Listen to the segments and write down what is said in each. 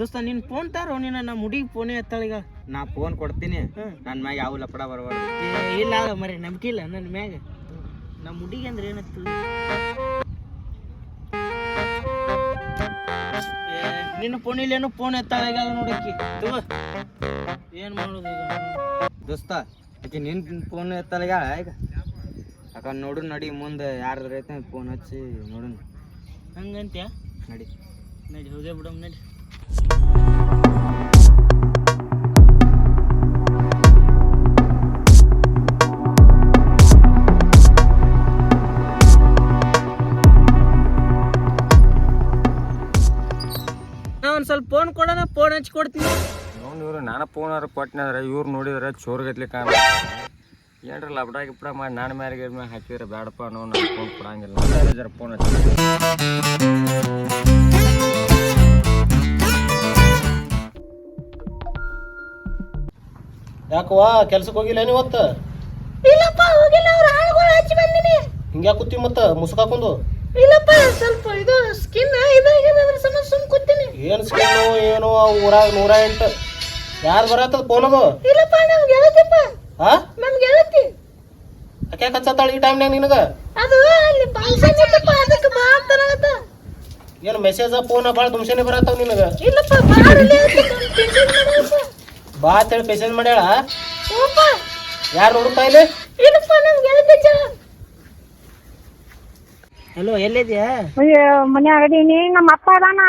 ದೋಸ್ತ ನಿನ್ ಫೋನ್ ತಾರೋ? ನಿನ್ನ ನಮ್ಮ ಹುಡುಗಿ ಫೋನೇ ಎತ್ತಾಳ ಈಗ. ನಾ ಫೋನ್ ಕೊಡ್ತೀನಿ. ನನ್ನ ಮ್ಯಾಗ ಯಾವ ಲಪಡ ಬರಬಾರ್ದು. ಇಲ್ಲ ಮರಿ ನಂಬಿಕೆ ಇಲ್ಲ ನನ್ನ ಮ್ಯಾಗ. ನಮ್ಮ ಹುಡುಗಿ ಅಂದ್ರೆ ಏನತ್ತು ನಿನ್ನ ಫೋನ್ ಇಲ್ಲೇನು ಫೋನ್ ಎತ್ತಾಳ ಈಗ ನೋಡಕ್ಕಿ. ತಗೋ. ಏನ್ ಮಾಡೋದು ಈಗ? ದೋಸ್ತ ಆಕೆ ನಿನ್ ಫೋನ್ ಎತ್ತಲ್ಲ ಈಗ? ಯಾಕ ನೋಡು ನಡಿ ಮುಂದೆ ಯಾರ್ದಾರ ಐತೆ ಫೋನ್ ಹಚ್ಚಿ ನೋಡೋಣ. ಹಂಗಂತ್ಯಾ? ನಡಿ. ನಡಿ ಹೋಗೇ ಬಿಡಮ್ ನಡಿ. ಒಂದ್ ಸ್ವಲ್ಪ ಫೋನ್ ಕೊಡೋಣ ಫೋನ್ ಹಚ್ಚಿ ಕೊಡ್ತೀನಿ. ಇವ್ರು ನಾನು ಫೋನಾರ ಕೊಟ್ಟಿನಾದ್ರೆ ಇವ್ರು ನೋಡಿದ್ರೆ ಚೋರ್ಗತ್ಲಿ ಕಾಣ ಏನ್ರ ಲಬ್ಡ ಗಿಬ್ಡ ಮಾಡಿ ನಾನು ಮ್ಯಾರಿಗೆ ಹಾಕಿದ್ರೆ ಬೇಡಪ್ಪ ಅನ್ನೋ ನಾನು ಫೋನ್ ಕೊಡಂಗಿಲ್ಲ. ಫೋನ್ ಹಚ್ಚಿ ಯಾಕವ್ವ? ಕೆಲ್ಸಕ್ಕೆ ಹೋಗಿಲ್ಲ ನೀವತ್ತು ಇಲ್ಲಪ್ಪ ಹೋಗಿಲ್ಲ ಅವ್ರ. ಆಳುಗಳು ಹಚ್ಚಿ ಬಂದಿನಿ. ಹಿಂಗ್ಯಾ ಕೂತಿ ಮತ್ತ? ಮುಸುಕ್ ಹಾಕೊಂಡು? ಇಲ್ಲಪ್ಪ ಸ್ವಲ್ಪ ಇದು ಸ್ಕಿನ್ ಇದಾಗಿದೆ ಅದ್ರ ಸಮ ಸುಮ್ ಕೂತೀನಿ. ಏನು ಸ್ಕಿನ್ನು ಏನು ಆ ಊರಾಗ ನೂರ ಎಂಟು. ಯಾರು ಬರತ್ತದ ಫೋನ್ ಅದು? ಇಲ್ಲಪ್ಪ ನಮ್ ಗೆಳತಿಪ್ಪ ಹಾ ನಮ್ ಗೆಳತಿ. ಅಕೆ ಹಚ್ಚತ್ತಾಳ ಈ ಟೈಮ್ನಾಗ ನಿನಗ? ಅದು ಅಲ್ಲಿ ಫಂಕ್ಷನ್ ಇತ್ತಪ್ಪ ಅದಕ್ಕೆ ಬಾ ಅಂತನಾಗತ್ತ ಏನು ಮೆಸೇಜ್ ಫೋನ್ ಭಾಳ ದುಮ್ಸೇನೆ ಬರತ್ತಾವ ನಿನಗ? ಇಲ್ಲಪ್ಪ ಮಾಡಪ್ಪ ಬಾ ಅಂತೇಳಿ ಮೆಸೇಜ್ ಮಾಡ್ಯಾಳ? ಯಾರು ನೋಡುತ್ತಾ ಇಲ್ಲಿ ಹಲೋ ಎಲ್ಲಿದ್ಯಾ? ಮನ್ಯಾಗ ನೀ ನಮ್ಮ ಅಪ್ಪ ಅದಾನ?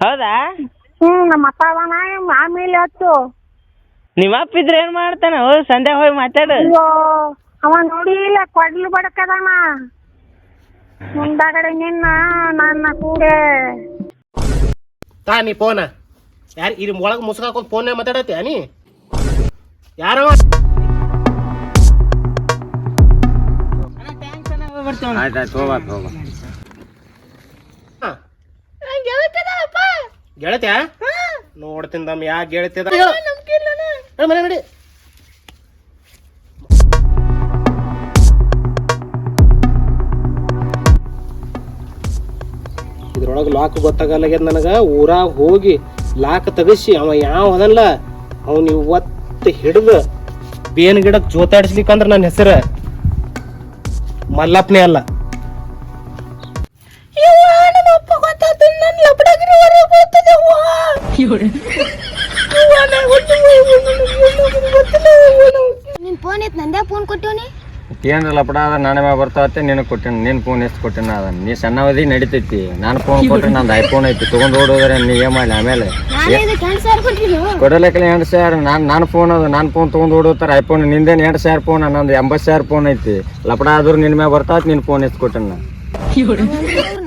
ಹೌದಾ? ಹ್ಮ್ ನಮ್ಮ ಅಪ್ಪ ಅದಾನ ಆಮೇಲೆ ಹತ್ತು ನಿಮ್ಮ ಅಪ್ಪ ಇದ್ರೆ ಏನ್ ಮಾಡ್ತಾನ? ಹೋ ಸಂಧ್ಯಾ ಹೋಗಿ ಮಾತಾಡು. ಅವ ನೋಡಿ ಇಲ್ಲ ಕೊಡ್ಲು ಬಡಕದಾನ ಮುಂದಾಗಡೆ ನಿನ್ನ ನನ್ನ ಕೂಡೆ. ತಾ ನೀ ಫೋನ ಯಾರು ಇಲ್ಲಿ ಒಳಗೆ ಮುಸುಕ್ ಹಾಕೊಂಡು ಫೋನ್ಯಾಗ ಮಾತಾಡತ್ತೆ ನೀ? ಯಾರವ? ಬರ್ತೀವಿ ಆಯ್ತು ಆಯ್ತು ಹೋಗ ಹೋಗ ಗೆಳತಿದಪ್ಪ ಗೆಳತ್ಯಾ? ನೋಡ್ತೀನಿ ದಮ್ ಯಾ ಗೆಳತಿದ ಮನೆ ನಡಿ. ಇದ್ರೊಳಗೆ ಲಾಕ್ ಗೊತ್ತಾಗಲ್ಲಾಗ್ಯದ ನನಗೆ ಊರಾಗ ಹೋಗಿ ಲಾಕ್ ತೆಗಿಸಿ ಅವ ಯಾವ ಅದಲ್ಲ ಅವನ್ ಇವತ್ತು ಹಿಡಿದು ಬೇನ್ ಗಿಡಕ್ಕೆ ಜೋತಾಡಿಸ್ಲಿಕ್ಕಂದ್ರೆ ನನ್ನ ಹೆಸರು ಮಲ್ಲಪ್ಪನೇ ಅಲ್ಲ. ನಿನ್ ಫೋನ್ ಐತ್ ನಂದೇ ಫೋನ್ ಕೊಟ್ಟಿವ್ನಿ ಏನ್ರ ಲಪಡ ಅದ ನನ್ನ ಮ್ಯಾಗ ಬರ್ತಾವತ್ತೆ ನಿನಗೆ ಕೊಟ್ಟಿನ ನಿನ್ನ ಫೋನ್ ಎಷ್ಟು ಕೊಟ್ಟಿನ ಅದ. ನೀ ಸಣ್ಣವದಿ ನಡಿತೈತಿ. ನಾನು ಫೋನ್ ಕೊಟ್ರೆ ನಂದು ಐಫೋನ್ ಐತಿ ತೊಗೊಂಡು ಓಡೋದ್ರೆ ನೀ ಏ ಮಾಡಿ ಆಮೇಲೆ? ನಾನು ಇದಕ್ಕೆ ಹೆಂಗ್ ಸಾವಿರ ಕೊಟ್ಟಿನಿ ಕೊಡಲಿಕ್ಕೆ ಎಂಟು ಸಾವಿರ ನಾನು ನನ್ನ ಫೋನ್ ಅದು ನಾನು ಫೋನ್ ತೊಗೊಂಡು ಓಡೋತಾರೆ ಐಫೋನ್ ನಿಂದೇನು ಎಂಟು ಸಾವಿರ ಫೋನ್ ನಂದು ಎಂಬತ್ತು ಸಾವಿರ ಫೋನ್ ಐತಿ. ಲಪಡ ಆದ್ರೂ ನಿನ್ನ ಮ್ಯಾಗ ಬರ್ತಾವ ನಿನ್ನ ಫೋನ್ ಎಷ್ಟು ಕೊಟ್ಟಿನ.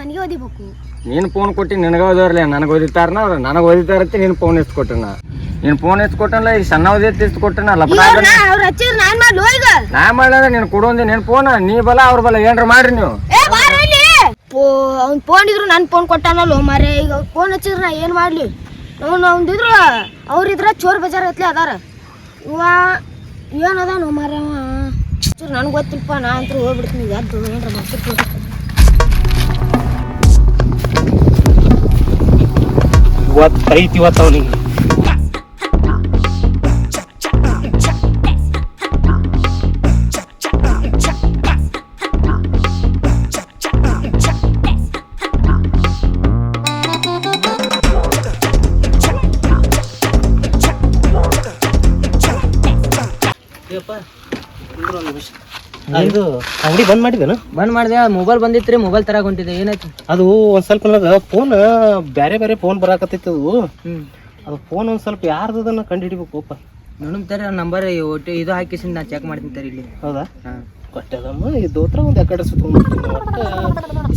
ನನಗೆ ಓದಿಬೇಕು. ನೀನು ಫೋನ್ ಕೊಟ್ಟು ನಿನಗೆ ಓದೋರ್ಲೆ ನನಗೆ ಓದಿತಾರನ? ಅವ್ರು ನನಗೆ ಓದಿತಾರತ್ತೆ ನೀನು ಫೋನ್ ಎಷ್ಟು ಕೊಟ್ಟನ ನಿನ್ನ ಫೋನ್ ಎಷ್ಟು ಈ ಈಗ ಸಣ್ಣ ಓದಿ ಕೊಟ್ಟನ ನಾನ್ ಮಾಡ್ಲು ಈಗ ನಾ ಮಾಡ್ಲಾರ ನೀನು ಕೊಡೋಂದಿ ನೀನು ಫೋನ್ ನೀ ಬಲ ಅವ್ರ ಬಲ ಏನ್ರ ಮಾಡ್ರಿ ನೀವು. ಅವ್ನ್ ಫೋನ್ ಇದ್ರು ನನ್ ಫೋನ್ ಕೊಟ್ಟಾನಲ್ಲ ಮಾರೇ ಈಗ ಫೋನ್ ಹಚ್ಚಿದ್ರ ನಾ ಏನ್ ಮಾಡ್ಲಿ? ಅವ್ನು ಅವ್ನಿದ್ರು ಅವ್ರಿದ್ರ ಚೋರ್ ಬಜಾರ್ ಐತ್ಲೆ ಅದಾರ. ಇವ ಏನ್ ಮಾರ ನನ್ ನನ್ಗೆ ಗೊತ್ತಿಲ್ಪ ನಾ ಅಂತೂ ಹೋಗ್ಬಿಡ್ತೀನಿ ಎದ್ದು ಏನ್ರ ಮಾಡ್ತಿರ್ತೀನಿ ಇವತ್ತು ಐತಿ ಇವತ್ತು ಅವನಿಗೆ ಇದು ಅಂಗಡಿ ಬಂದ್ ಮಾಡಿದೇನು? ಬಂದ್ ಮಾಡಿದೆ. ಮೊಬೈಲ್ ಬಂದಿತ್ರಿ ಮೊಬೈಲ್ ತರ ಹೊಂಟಿದೆ. ಏನಾಯ್ತು ಅದು ಒಂದ್ ಸ್ವಲ್ಪ ನನಗೆ ಫೋನ್ ಬೇರೆ ಬೇರೆ ಫೋನ್ ಬರಾಕತ್ತಿತ್ತು ಅದು. ಅದು ಫೋನ್ ಒಂದ್ ಸ್ವಲ್ಪ ಯಾರ್ದದನ್ನ ಕಂಡು ಹಿಡಿಬೇಕಪ್ಪ ನೋಡಮ್ ತರ ನಂಬರ್ ಇದು ಹಾಕಿಸಿ ನಾ ಚೆಕ್ ಮಾಡ್ತೀನಿ ತರ ಇಲ್ಲಿ. ಹೌದಾ? ಕೊಟ್ಟದಮ್ಮ ಈ ದೋತ್ರ ಒಂದ್ ಎಕಡೆ ಸುತ್ತ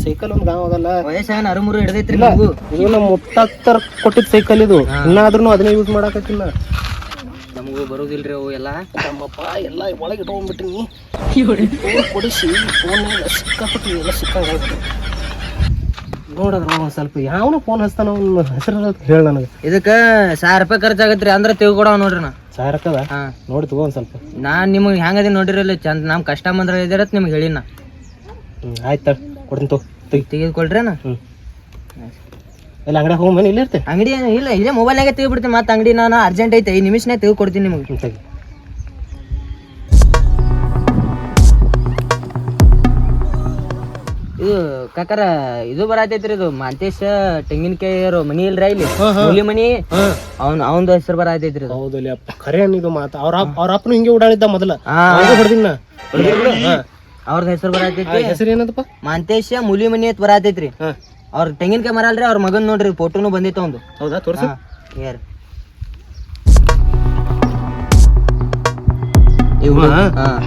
ಸೈಕಲ್ ಒಂದ್ ಗಾಂವ್ ಆಗಲ್ಲ ವಯಸ್ಸಾನ ಅರಮುರು ಹಿಡ್ದೈತ್ರಿ ಇದು ನಮ್ಮ ಮುತ್ತಾತರ ಕೊಟ್ಟಿದ್ ಸೈಕಲ್ ಇದು. ಇನ್ನಾದ್ರೂ ಅದನ್ನೇ ಯೂಸ್ ಮಾಡಾಕತ್ತಿಲ್ಲ. ನಮಗೂ ಬರೋದಿಲ್ರಿ ಅವು ಎಲ್ಲ. ನಮ್ಮಪ್ಪ ಎಲ್ಲ ಒಳಗೆ ಇಟ್ಕೊಂಡ್ಬಿಟ್ಟಿನಿ ಫೋನ್ ಕೊಡಿಸಿ ಫೋನ್ ಸಿಕ್ಕಾಪಟ್ಟು ಎಲ್ಲ ಸಿಕ್ಕಾಗ ನೋಡದ್ರ ಒಂದು ಸ್ವಲ್ಪ ಯಾವನು ಫೋನ್ ಹಚ್ತಾನ ಅವ್ನ ಹೆಸರು ಹೇಳ ನನಗೆ. ಇದಕ್ಕ ಸಾವಿರ ರೂಪಾಯಿ ಖರ್ಚಾಗತ್ರಿ ಅಂದ್ರೆ ತಿಳ್ಕೊಡವ ನೋಡ್ರಿ ನಾ. ಸಾವಿರ ಹಾಂ. ನೋಡಿ ತಗೋ ಒಂದು ಸ್ವಲ್ಪ. ನಾನು ನಿಮಗೆ ಹೆಂಗದಿ ನೋಡಿರಲ್ಲ ಚಂದ ನಮ್ ಕಸ್ಟಮರ್ ಬಂದ್ರ ಇದಿರತ್ ನಿಮ್ಗೆ ಹೇಳಿನ ಹ್ಞೂ ಆಯ್ತು ಕೊಡ್ತೀನಿ ತಗೋ ತೆಗೆದುಕೊಳ್ರಿ ತೆಗೆದುಕೊಳ್ರೇನ ಹ್ಮ್. ಇಲ್ಲ ಅಂಗಡಿ ಹೋಗಿ ಮನೆ ಇಲ್ಲಿ ಇರ್ತೆ. ಅಂಗಡಿ ಏನು ಇಲ್ಲ ಇಲ್ಲೇ ಮೊಬೈಲ್ನಾಗೆ ತೆಗಿಬಿಡ್ತೀನಿ ಮತ್ತೆ ಅಂಗಡಿ ನಾನು ಅರ್ಜೆಂಟ್ ಐತೆ ಈ ನಿಮಿಷನೇ ತೆಗೆದು ಕೊಡ್ತೀನಿ ನಿಮಗೆ ತೆಗಿ. ಇದು ಕಾಕರ ಇದು ಬರತೈತ್ರಿ ಇದು ಮಾಂತೇಶ ತೆಂಗಿನಕಾಯಿ ಮನಿ ಇಲ್ರ ಇಲ್ಲಿ? ಹುಲಿ ಮನಿ? ಅವ್ನ ಅವಂದು ಹೆಸರು ಬರತೈತ್ರಿ ಇದು. ಹೌದಲ್ಲಿ ಅಪ್ಪ ಖರೆ ಇದು ಮಾತು. ಅವ್ರ ಅವ್ರ ಅಪ್ಪನು ಹಿಂಗೆ ಓಡಾಡಿದ್ದ ಮೊದಲ. ಹೊಡೆದಿನ. ಅವ್ರದ್ದು ಹೆಸರು ಬರತೈತಿ ಹೆಸರು ಏನದಪ್ಪ ಮಾಂತೇಶ ಮುಲಿ ಮನಿ ಅಂತ ಬರತೈತ್ರಿ. ಅವ್ರ ತೆಂಗಿನಕಾಯಿ ಮರ ಅಲ್ರಿ ಅವ್ರ ಮಗನ್ ನೋಡ್ರಿ ಫೋಟೋನು ಬಂದಿತ್ತು ಒಂದು ಹೌದಾ? ತೋರ್ಸು. ಯಾರು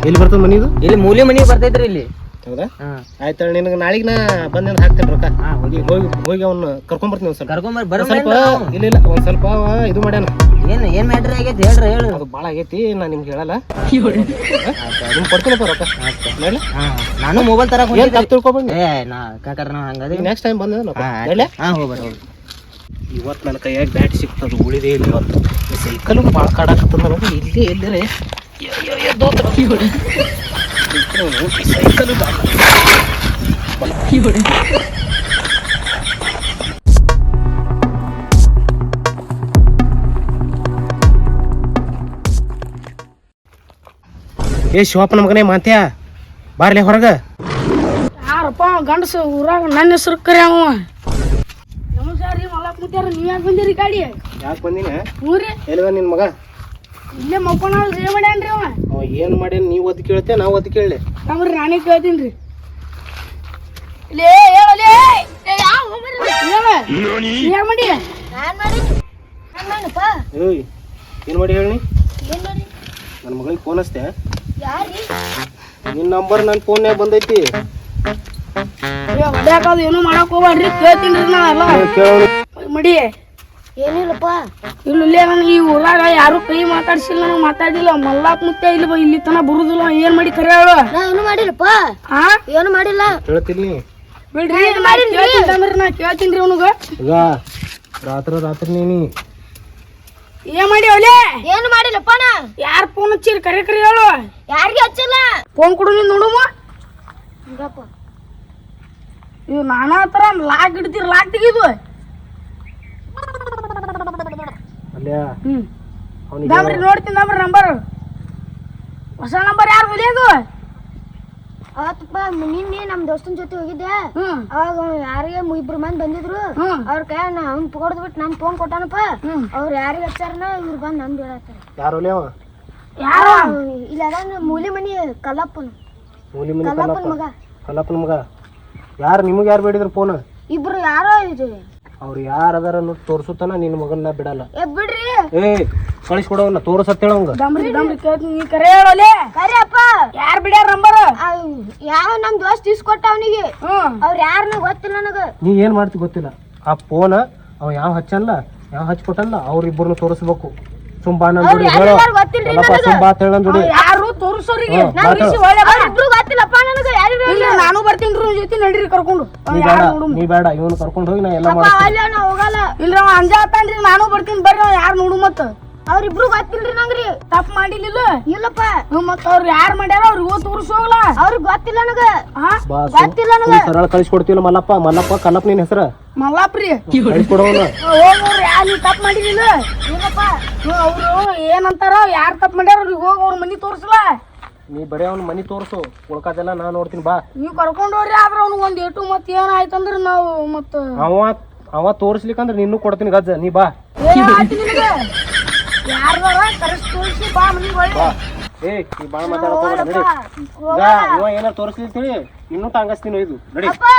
ಎಲ್ಲಿ ಬರ್ತದ ಮನಿ ಇದು? ಇಲ್ಲಿ ಮೂಲೆ ಮನಿ ಬರ್ತೈತ್ರಿ ಇಲ್ಲಿ. ಹೌದಾ? ಆಯ್ತು ನಿನಗೆ ನಾಳೆಗೆ ನಾ ಬಂದು ಹಾಕ್ತೇನೆ ರೊಕ್ಕ. ಹೋಗಿ. ಹೋಗಿ ಅವ್ನ ಕರ್ಕೊಂಡ್ ಬರ್ತೀನಿ ಒಂದ್ ಬರೋ ಸ್ವಲ್ಪ ಇಲ್ಲ ಇಲ್ಲ ಒಂದ್ ಸ್ವಲ್ಪ ಇದು ಮಾಡ್ಯಾನ. ಏನ್ ಏನ್ ಮ್ಯಾಟ್ರ್ ಆಗೈತಿ ಹೇಳ್ರಿ ಹೇಳು. ಅದು ಭಾಳ ಆಗೈತಿ ನಾ ನಿಮ್ಗೆ ಹೇಳಲ್ಲ. ನಿಮ್ಗೆ ಕೊಡ್ತೀನಪ್ಪ ರೊಕ್ಕ? ನಾನು ಮೊಬೈಲ್ ತರ ಏನ್. ತಪ್ಪು ತಿಳ್ಕೊಬಂಡಿ ಏ ನಾ ಕಾಕರ ಹಂಗದ. ನೆಕ್ಸ್ಟ್ ಟೈಮ್ ಬಂದ ಹಾ ನಡ್ಲೆ? ಹಾ ಹೋಗ್ರಿ ಇವತ್ತು ನನ್ನ ಕೈಯಾಗ ಬ್ಯಾಟ್ ಸಿಕ್ತದು ಉಳಿದೇ ಇಲ್ಲ ಇವತ್ತು. ಸೈಕಲ್ ಭಾಳ ಕಾಡಾಕತ್ತದ ನನಗೆ. ಇಲ್ಲಿ ಎಲ್ಲರೇ ಸೈಕಲ್ ಏ ಶಿವಪ್ಪನ ಮಗನೇ ಮಾತ್ಯ? ಬಾರ್ಲೆ ಹೊರಗ. ಯಾರಪ್ಪ ಗಂಡಸ ಊರಾಗ ನನ್ನ ಹೆಸರು ಕರೆ ಅವ. ನಮಸ್ಕಾರ ರೀ ಮಲಕ್ ಮುತ್ಯಾರ ನೀವ್ ಯಾಕೆ ಬಂದಿರಿ ಗಾಡಿ? ಯಾಕೆ ಬಂದಿನ? ಊರಿ ಎಲ್ವ ನಿನ್ ಮಗ? ಇಲ್ಲೇ ಮಕ್ಕೊಂಡ್ ರೇ ಮಾಡ್ಯಾನ್ರಿ ಅವ? ಏನ್ ಮಾಡ್ಯಾನ ನೀವ್ ಅದ್ ಕೇಳ್ತೆ ನಾವು ಅದ್ ಕೇಳಲೆ. ನಮ್ರಿ ನಾನೇ ಕೇಳ್ತೀನಿ ರೀ ಲೇ ಹೇಳಲೇ ಏನ್ ಮಾಡಿ ಏಯ್ ಏನ್ ಮಾಡಿ ಹೇಳಿ? ನನ್ನ ಮಗಳಿಗೆ ಫೋನ್ ಹಚ್ತೆ ನಿನ್ನ ನಂಬರ್ ನನ್ನ ಫೋನ್ಯಾಗ ಬಂದೈತಿ. ಏನೂ ಏನು ಮಾಡಕ್ ಹೋಗ್ಬೇಡ್ರಿ ಕೇಳ್ತೀನಿ ರೀ ನಾ ಎಲ್ಲ ಮಡಿ ಏನಿಲ್ಲಪ್ಪ. ಇಲ್ಲ ನನಗೆ ಈ ಊರಾಗ ಯಾರು ಕೈ ಮಾತಾಡ್ಸಿಲ್ಲ ನನಗೆ ಮಾತಾಡಿಲ್ಲ. ಮಲ್ಲಾಕ್ ಮುತ್ತೆ ಇಲ್ಲಿ ಬ- ಇಲ್ಲಿ ತನ ಬರುದಿಲ್ಲ ಏನ್ ಮಾಡಿ ಕರೆ ಹೇಳು. ಏನು ಮಾಡಿಲ್ಲಪ್ಪ. ಹಾ ಏನು ಮಾಡಿಲ್ಲ. ಹೇಳ್ತೀನಿ ಬಿಡ್ರಿ ನಾ ಕೇಳ್ತೀನಿ ಅಂದ್ರೆ ನಾ ಕೇಳ್ತೀನಿ ರೀ ಅವನಿಗೆ. ಈಗ ರಾತ್ರಿ ರಾತ್ರಿ ನೀನಿ. ಏನ್ ಮಾಡಿ ಅವಲೇ? ಏನು ಮಾಡಿಲ್ಲಪ್ಪ ನಾ. ಯಾರ್ ಫೋನ್ ಹಚ್ಚಿರಿ? ಕರೆ ಕರೆ ಹೇಳು. ಯಾರಿಗೆ ಹಚ್ಚಿಲ್ಲ? ಫೋನ್ ಕೊಡು ನೀನು ನೋಡುವ ಇದು ನಾನಾ ತರ ಲಾಕ್ ಇಡ್ತೀರಿ ಲಾಕ್ ತೆಗಿದು. ಅಲ್ಲೇ ಹ್ಮ್. ಅವನಿಗೆ ದಾಮ್ರಿ ನೋಡ್ತೀನಿ ದಾಮ್ರಿ ನಂಬರ್ ಹೊಸ ನಂಬರ್ ಯಾರು ಒಲಿಯೋದು ಅವತ್ತಪ್ಪ ನಿನ್ನೆ ನಮ್ಮ ದೋಸ್ತನ ಜೊತೆ ಹೋಗಿದ್ದೆ. ಹ್ಮ್. ಅವಾಗ ಅವ ಯಾರಿಗೆ ಇಬ್ರು ಮಂದಿ ಬಂದಿದ್ರು. ಹ್ಮ್. ಅವ್ರ ಕೈ ನಾ ಅವ್ನ್ ಪಕೊಡ್ದು ಬಿಟ್ಟು ನಾನು ಫೋನ್ ಕೊಟ್ಟಾನಪ್ಪ. ಹ್ಮ್. ಅವ್ರು ಯಾರಿಗೆ ಹಚ್ಚಾರನ ಇವ್ರು ಬಂದು ನಮ್ದು ಹೇಳತ್ತಾರ ಯಾರು ಅವ? ಯಾರು? ಇಲ್ಲ ಅದಾನ ಮೂಲಿ ಮನಿ ಕಲ್ಲಪ್ಪನ. ಮೂಲಿ ಮನಿ ಕಲ್ಲಪ್ಪನ ಮಗ. ಕಲ್ಲಪ್ಪನ ಮಗ. ಯಾರು ನಿಮಗೆ ಯಾರು ಬೇಡಿದ್ರು ಫೋನ್ ಇಬ್ರು ಯಾರೋ ಇದು. ಅವ್ರು ಯಾರು ಅದಾರ ಅನ್ನೋದು ತೋರ್ಸುತ್ತಾನ ನಿನ್ನ ಮಗನ್ನ ಬಿಡಲ್ಲ. ಏ ಬಿಡ್ರಿ. ಏ ಕಳಿಸ್ಕೊಡವನ್ನ ತೋರ್ಸತ್ ಹೇಳವಂಗ ದಮ್ರಿ ದಮ್ರಿ ಕೇಳ್ತೀನಿ ನೀ ಕರೆ ಹೇಳೋಲೆ? ಕರಿ ಅಪ್ಪ ಯಾರ್ ಬಿಡ್ಯಾರ ನಂಬರ್? ಯಾವ ನಮ್ ದೋಸ್ತ್ ಇಸ್ಕೊಟ್ಟ ಅವನಿಗೆ? ಅವ್ರು ಯಾರನ್ನ ಗೊತ್ತಿಲ್ಲ ನನಗೆ. ನೀ ಏನ್ ಮಾಡ್ತಿ ಗೊತ್ತಿಲ್ಲ. ಆ ಫೋನ್ ಅವ ಯಾವ ಹಚ್ಚಲ್ಲ ಯಾವ ಹಚ್ಕೊಟ್ಟಲ್ಲ ಅವ್ರಿಬ್ಬರನ್ನ ತೋರಿಸ್ಬೇಕು. ಸುಂಬಾ ನಂದು ಹೇಳೋ. ಗೊತ್ತಿಲ್ರಿ ಕಲ್ಲಪ್ಪ ಅಂತ ಹೇಳ ನನ್ ಜೋಡಿ ಯಾರು ತೋರ್ಸೋರಿಗೆ ಹ್ಮ್, ಮಾತಾಡು. ಗೊತ್ತಿಲ್ಲಪ್ಪ ನನಗ ಯಾರಿಗೂ ಇಲ್ಲ ನಾನು ಬರ್ತೀನಿ ರೀ ಜೊತೆ ನಡೀರಿ ಕರ್ಕೊಂಡು. ನೀ ಬೇಡ ನೀ ಬೇಡ ಇವನು ಕರ್ಕೊಂಡು ಹೋಗಿ ನಾ ಎಲ್ಲ ಮಾಡ್ತೀನಿ. ಅಲ್ಲ ನಾ ಹೋಗಲ್ಲ. ಇಲ್ರಿ ಅವ ಅಂಜಾತಾನ್ರಿ ನಾನು ಬರ್ತೀನಿ ಬರ್ರಿ ಅವ ಯಾರು ನೋಡು ಮತ್ತ. ಅವ್ರಿಬ್ರು ಗೊತ್ತಿಲ್ರಿ ನಂಗ್ರಿ. ತಪ್ಪು ಮಾಡಿಲಿಲ್ಲ? ಇಲ್ಲಪ್ಪ. ಹ್ಮ್ ಮತ್ತ ಅವ್ರು ಯಾರು ಮಾಡ್ಯಾರ ಅವ್ರಿಗೆ ತೋರಿಸೋಗ್ಲ ಅವ್ರಿಗೆ ಗೊತ್ತಿಲ್ಲ ನನಗ. ಹಾ? ಬಾ ಗೊತ್ತಿಲ್ಲ ನನಗ. ಸರಳ ಕಳಿಸ್ಕೊಡ್ತಿಲ್ಲ ಮಲ್ಲಪ್ಪ ಮಲ್ಲಪ್ಪ ಕಲ್ಲಪ್ಪ ನಿನ್ ಹೆಸರ? ಮಲ್ಲಾಪ್ರಿ. ಹೋಗೋರು ಯಾರು ನೀವು ತಪ್ಪು ಮಾಡಿಲಿಲ್ಲ ಏನಪ್ಪ? ಅವರು ಏನಂತಾರ ಯಾರು ತಪ್ಪು ಮಾಡ್ಯಾರ ಅವ್ರಿಗೆ ಹೋಗಿ ಅವ್ರ ಮನಿ ತೋರಿಸಲ್ಲ. ನೀ ಬರೀ ಅವ್ನ ಮನಿ ತೋರ್ಸು. ಉಳ್ಕಾದೆಲ್ಲ ನಾ ನೋಡ್ತೀನಿ ಬಾ. ನೀವು ಕರ್ಕೊಂಡು ಹೋಗ್ರಿ ಆದ್ರೆ ಅವ್ನಿಗೆ ಒಂದು ಏಟು ಮತ್ತೆ ಏನಾಯ್ತಂದ್ರೆ ನಾವು ಮತ್ತೆ ಅವ ಅವ ತೋರಿಸ್ಲಿಕ್ಕಂದ್ರೆ ನಿನ್ನೂ ಕೊಡ್ತೀನಿ ಗಜ್ಜ. ನೀ ಬಾ. ಯಾರ್ದಾರ ಕರೆಸ್ ತೋರಿಸಿ ಬಾ ಮನಿಗೆ ಒಳ್ಳೆ ಏ ನೀ ಬಾಳ ಮಾತಾಡೋಣ ನಡಿ. ಇವ ಏನಾರ ತೋರಿಸ್ಲಿತ್ತೀವಿ ಇನ್ನೂ ಟಾಂಗಸ್ತೀನಿ ಇದು ನಡಿ. ಬಾ